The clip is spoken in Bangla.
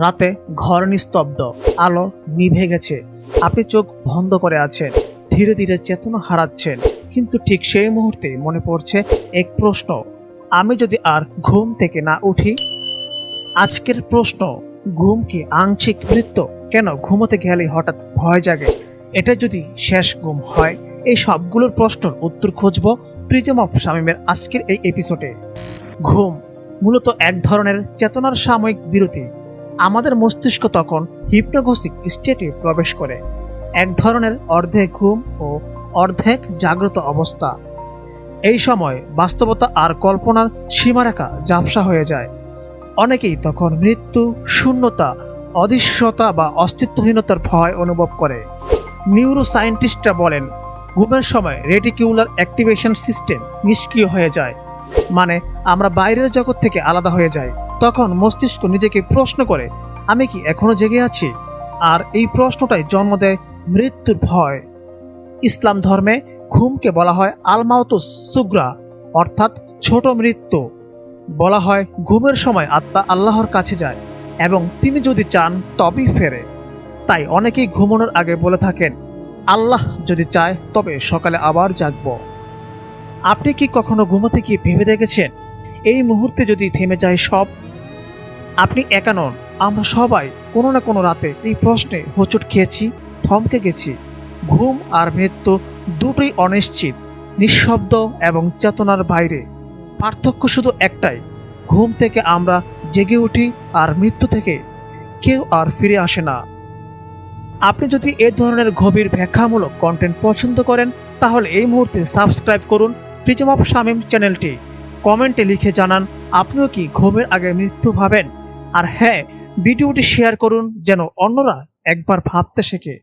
রাতে ঘর নিস্তব্ধ, আলো নিভে গেছে। আপনি চোখ বন্ধ করে আছেন, ধীরে ধীরে চেতনা হারাচ্ছেন। কিন্তু ঠিক সেই মুহূর্তে মনে পড়ছে এক প্রশ্ন, আমি যদি আর ঘুম থেকে না উঠি? আজকের প্রশ্ন, ঘুম কি আংশিক মৃত্যু? কেন ঘুমোতে গেলে হঠাৎ ভয় জাগে? এটা যদি শেষ ঘুম হয়, এই সবগুলোর প্রশ্নের উত্তর খুঁজব প্রিজম অফ শামীমের আজকের এই এপিসোডে ঘুম মূলত এক ধরনের চেতনার সাময়িক বিরতি। আমাদের মস্তিষ্ক তখন হিপনোগসিক স্টেটে প্রবেশ করে। এক ধরনের অর্ধেক ঘুম ও অর্ধেক জাগ্রত অবস্থা। এই সময় বাস্তবতা আর কল্পনার সীমারেখা ঝাপসা হয়ে যায়। অনেকেই তখন মৃত্যু, শূন্যতা, অদৃশ্যতা বা অস্তিত্বহীনতার ভয় অনুভব করে। নিউরো সায়েন্টিস্টরা বলেন, ঘুমের সময় রেটিকিউলার অ্যাক্টিভেশন সিস্টেম নিষ্ক্রিয় হয়ে যায়। মানে আমরা বাইরের জগৎ থেকে আলাদা হয়ে যাই। তখন মস্তিষ্ক নিজেকে প্রশ্ন করে, আমি কি এখনও জেগে আছি? আর এই প্রশ্নটাই জন্ম দেয় মৃত্যুর ভয়। ইসলাম ধর্মে ঘুমকে বলা হয় আলমাউতুস সুগ্রা, অর্থাৎ ছোট মৃত্যু। বলা হয় ঘুমের সময় আত্মা আল্লাহর কাছে যায় এবং তিনি যদি চান তবেই ফেরে। তাই অনেকেই ঘুমানোর আগে বলে থাকেন, আল্লাহ যদি চায় তবে সকালে আবার জাগব। আপনি কি কখনো ঘুমোতে গিয়ে ভেবে দেখেছেন? এই মুহূর্তে যদি থেমে যায় সব আপনি একা নন। আমরা সবাই কোনো না কোনো রাতে এই প্রশ্নে হোঁচট খেয়েছি, থমকে গেছি। ঘুম আর মৃত্যু দুটোই অনিশ্চিত, নিঃশব্দ এবং চেতনার বাইরে। পার্থক্য শুধু একটাই, ঘুম থেকে আমরা জেগে উঠি আর মৃত্যু থেকে কেউ আর ফিরে আসে না। আপনি যদি এ ধরনের গভীর ব্যাখ্যামূলক কন্টেন্ট পছন্দ করেন, তাহলে এই মুহূর্তে সাবস্ক্রাইব করুন প্রিজম অফ শামীম চ্যানেলটি। কমেন্টে লিখে জানান, আপনিও কি ঘুমের আগে মৃত্যু ভাবেন? আর হ্যাঁ ভিডিওটি শেয়ার করুন যেন অন্যরা একবার ভাবতে শেখে।